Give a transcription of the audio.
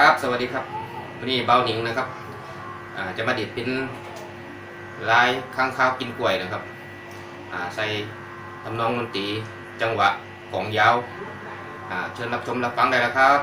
ครับ สวัสดีครับ วันนี้เบาหนิงนะครับจะมาดิดเป็นลายข้างข้าวกินกล้วยนะครับใส่ทำนองดนตรีจังหวะของยาวอาเชิญรับชมรับฟังได้แล้วครับ